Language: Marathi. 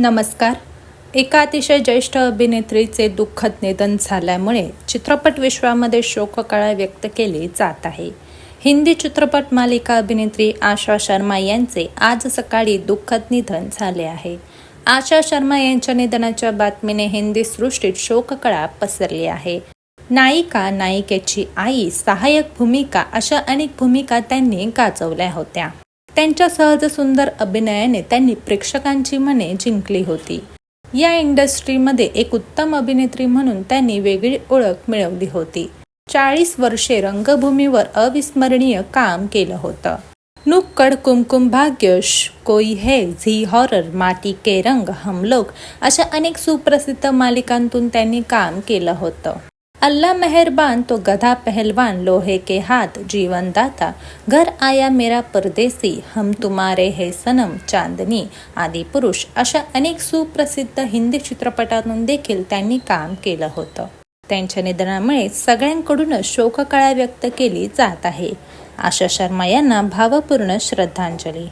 नमस्कार. एका अतिशय ज्येष्ठ अभिनेत्रीचे दुःखद निधन झाल्यामुळे चित्रपटविश्वामध्ये शोककळा व्यक्त केली जात आहे. हिंदी चित्रपट मालिका अभिनेत्री आशा शर्मा यांचे आज सकाळी दुःखद निधन झाले आहे. आशा शर्मा यांच्या निधनाच्या बातमीने हिंदी सृष्टीत शोककळा पसरली आहे. नायिका नायिकेची आई सहाय्यक भूमिका अशा अनेक भूमिका त्यांनी गाजवल्या होत्या. त्यांच्या सहज सुंदर अभिनयाने त्यांनी प्रेक्षकांची मने जिंकली होती. या इंडस्ट्रीमध्ये एक उत्तम अभिनेत्री म्हणून त्यांनी वेगळी ओळख मिळवली होती. चाळीस वर्षे रंगभूमीवर अविस्मरणीय काम केलं होतं. नुक्कड कुमकुम भाग्यश कोई है झी हॉरर माटी के रंग हमलोक अशा अनेक सुप्रसिद्ध मालिकांतून त्यांनी काम केलं होतं. अल्लाह मेहरबान तो गधा पहलवान लोहे के हाथ जीवनदाता। घर आया मेरा परदेसी हम तुम्हारे हे सनम चांदनी आदी पुरुष। अशा अनेक सुप्रसिद्ध हिंदी चित्रपटातून देखील त्यांनी काम केलं होतं। त्यांच्या निधनामुळे सगळ्यांकडूनच शोककळा व्यक्त केली जात आहे। आशा शर्मा यांना भावपूर्ण श्रद्धांजली।